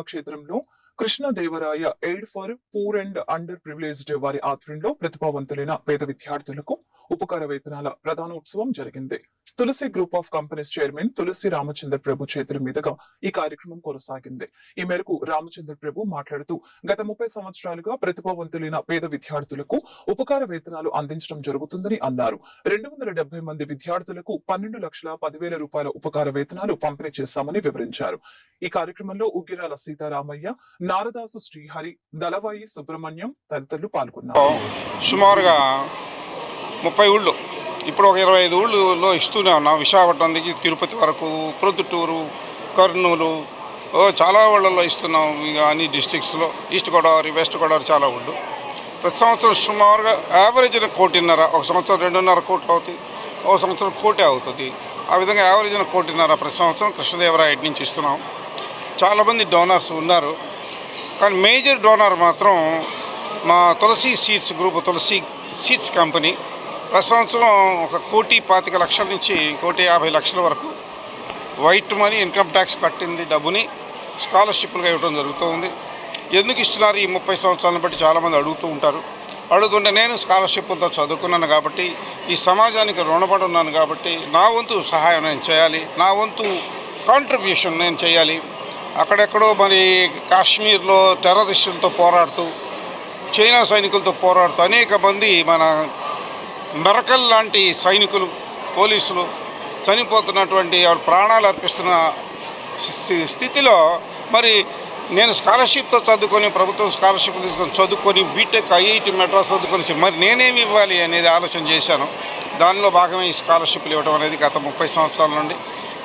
క్షేత్రంలో Krishnadevaraya aid for poor and underprivileged వారి ఆధ్వర్యంలో ప్రతిభావంతులైన పేద విద్యార్థులకు ఉపకార వేతనాల ప్రధానోత్సవం జరిగింది. Tulasi group of companies chairman Tulasi Ramachandra Prabhu చేతుల మీదుగా ఈ కార్యక్రమం కొనసాగింది. ఈ మేరకు రామచంద్ర ప్రభు మాట్లాడుతూ గత ముప్పై సంవత్సరాలుగా ప్రతిభావంతులైన పేద విద్యార్థులకు ఉపకార వేతనాలు అందించడం జరుగుతుందని అన్నారు. రెండు వందల డెబ్బై మంది విద్యార్థులకు పన్నెండు లక్షల పదివేల రూపాయల ఉపకార వేతనాలు పంపిణీ చేశామని వివరించారు. ఈ కార్యక్రమంలో ఉగ్గిరాల సీతారామయ్య నారదాసు శ్రీహరి దళవాయి సుబ్రహ్మణ్యం తదితరులు పాల్గొన్నారు. సుమారుగా ముప్పై ఊళ్ళు ఇప్పుడు ఒక ఇరవై ఐదు ఊళ్ళలో ఇస్తూనే ఉన్నాం. విశాఖపట్నం దగ్గర తిరుపతి వరకు ప్రొద్దుటూరు కర్నూలు చాలా ఊళ్ళల్లో ఇస్తున్నాం. ఇక అన్ని డిస్ట్రిక్ట్స్లో. ఈస్ట్ గోదావరి వెస్ట్ గోదావరి చాలా ఊళ్ళు. ప్రతి సంవత్సరం సుమారుగా యావరేజ్ కోటిన్నర ఒక సంవత్సరం రెండున్నర కోట్లు అవుతాయి. ఒక సంవత్సరం కోటి అవుతుంది. ఆ విధంగా యావరేజ్ కోటిన్నర ప్రతి సంవత్సరం కృష్ణదేవరాయ నుంచి ఇస్తున్నాం చాలామంది డోనర్స్ ఉన్నారు. కానీ మేజర్ డోనర్ మాత్రం మా Tulasi seeds group Tulasi seeds company. ప్రతి సంవత్సరం ఒక కోటి పాతిక లక్షల నుంచి కోటి యాభై లక్షల వరకు వైట్ మనీ ఇన్కమ్ ట్యాక్స్ కట్టింది డబ్బుని స్కాలర్షిప్లుగా ఇవ్వడం జరుగుతుంది. ఎందుకు ఇస్తున్నారు ఈ ముప్పై సంవత్సరాలను బట్టి చాలామంది అడుగుతూ ఉంటారు. అడుగుతుంటే నేను స్కాలర్షిప్లతో చదువుకున్నాను కాబట్టి ఈ సమాజానికి రుణపడి ఉన్నాను కాబట్టి నా వంతు సహాయం నేను చేయాలి. నా వంతు కాంట్రిబ్యూషన్ నేను చేయాలి. అక్కడెక్కడో మరి కాశ్మీర్లో టెర్రరిస్టులతో పోరాడుతూ చైనా సైనికులతో పోరాడుతూ అనేక మంది మన మెరకల్ లాంటి సైనికులు పోలీసులు చనిపోతున్నటువంటి ప్రాణాలు అర్పిస్తున్న స్థి- స్థితిలో మరి నేను స్కాలర్షిప్తో చదువుకొని ప్రభుత్వం స్కాలర్షిప్ తీసుకొని చదువుకొని బీటెక్ ఐఐటి మెడ్రాస్ చదువుకొని మరి నేనేమి ఇవ్వాలి అనేది ఆలోచన చేశాను. దానిలో భాగమే ఈ స్కాలర్షిప్లు ఇవ్వడం అనేది గత ముప్పై సంవత్సరాల నుండి.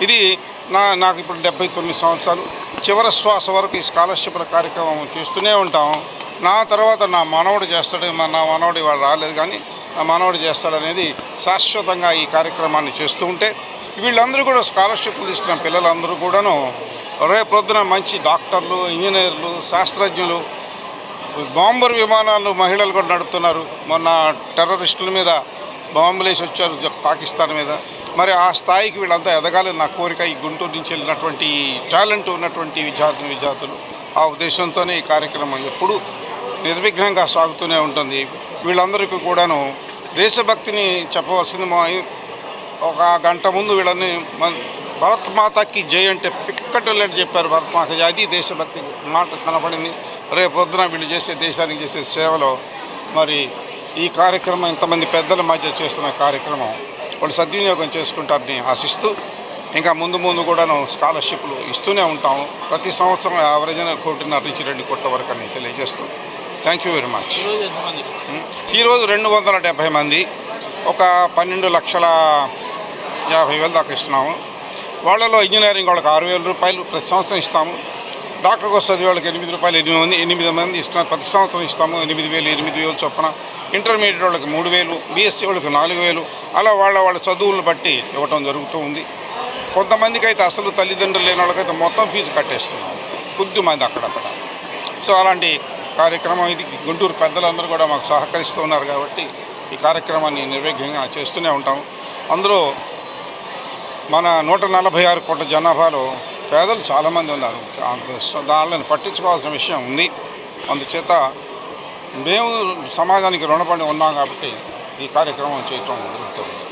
ఇది నా నాకు ఇప్పుడు డెబ్బై తొమ్మిది సంవత్సరాలు. చివరి శ్వాస వరకు ఈ స్కాలర్షిప్ల కార్యక్రమం చేస్తూనే ఉంటాం నా తర్వాత నా మనవడు చేస్తాడు మా- నా మనవడు ఇవాళ రాలేదు కానీ మనవడు చేస్తాడనేది శాశ్వతంగా ఈ కార్యక్రమాన్ని చేస్తూ ఉంటే వీళ్ళందరూ కూడా స్కాలర్షిప్లు తీసుకున్న పిల్లలందరూ కూడాను రేపు మంచి డాక్టర్లు ఇంజనీర్లు శాస్త్రజ్ఞులు బాంబర్ విమానాలు మహిళలు కూడా నడుపుతున్నారు. మొన్న టెర్రరిస్టుల మీద బాంబులు వేసి వచ్చారు పాకిస్తాన్ మీద. మరి ఆ స్థాయికి వీళ్ళంతా ఎదగాలని నా కోరిక ఈ గుంటూరు నుంచి వెళ్ళినటువంటి టాలెంట్ ఉన్నటువంటి విద్యార్థులు విద్యార్థులు. ఆ ఉద్దేశంతోనే ఈ కార్యక్రమం ఎప్పుడూ నిర్విఘ్నంగా సాగుతూనే ఉంటుంది. వీళ్ళందరికీ కూడాను దేశభక్తిని చెప్పవలసింది మా ఒక గంట ముందు వీళ్ళని భరత్ మాతకి జై అంటే పిక్కటలేట్ చెప్పారు భరత్ మాత అది దేశభక్తి మాట కనపడింది రేపు పొద్దున వీళ్ళు చేసే దేశానికి చేసే సేవలో మరి ఈ కార్యక్రమం ఇంతమంది పెద్దల మధ్య చేస్తున్న కార్యక్రమం వాళ్ళు సద్వినియోగం చేసుకుంటారని ఆశిస్తూ ఇంకా ముందు ముందు కూడాను స్కాలర్షిప్లు ఇస్తూనే ఉంటాము. ప్రతి సంవత్సరం యావరేజ్ కోటిన్నర నుంచి రెండు కోట్ల వరకు అని తెలియజేస్తూ థ్యాంక్ యూ వెరీ మచ్ ఈరోజు రెండు వందల డెబ్భై మంది. ఒక పన్నెండు లక్షల యాభై వేలు దాకా ఇస్తున్నాము. వాళ్ళలో ఇంజనీరింగ్ వాళ్ళకి ఆరు వేల రూపాయలు ప్రతి సంవత్సరం ఇస్తాము. డాక్టర్కి వస్తుంది వాళ్ళకి ఎనిమిది రూపాయలు ఎనిమిది మంది ఎనిమిది మంది ఇస్తున్నారు. ప్రతి సంవత్సరం ఇస్తాము. ఎనిమిది వేలు ఎనిమిది వేలు చొప్పున. ఇంటర్మీడియట్ వాళ్ళకి మూడు వేలు బీఎస్సీ వాళ్ళకి నాలుగు వేలు. అలా వాళ్ళ వాళ్ళ చదువులను బట్టి ఇవ్వటం జరుగుతూ ఉంది. కొంతమందికి అయితే అసలు తల్లిదండ్రులు లేని వాళ్ళకైతే మొత్తం ఫీజు కట్టేస్తున్నాం కొద్ది మంది అక్కడక్కడ. సో అలాంటి కార్యక్రమం ఇది. గుంటూరు పెద్దలందరూ కూడా మాకు సహకరిస్తూ ఉన్నారు కాబట్టి ఈ కార్యక్రమాన్ని నిర్విఘ్నంగా చేస్తూనే ఉంటాం. అందులో మన నూట నలభై ఆరు కోట్ల జనాభాలో పేదలు చాలామంది ఉన్నారు. ఆంధ్రప్రదేశ్ దానిని పట్టించుకోవాల్సిన విషయం ఉంది. అందుచేత మేము సమాజానికి రుణపడి ఉన్నాం కాబట్టి ఈ కార్యక్రమం చేయటం జరుగుతుంది.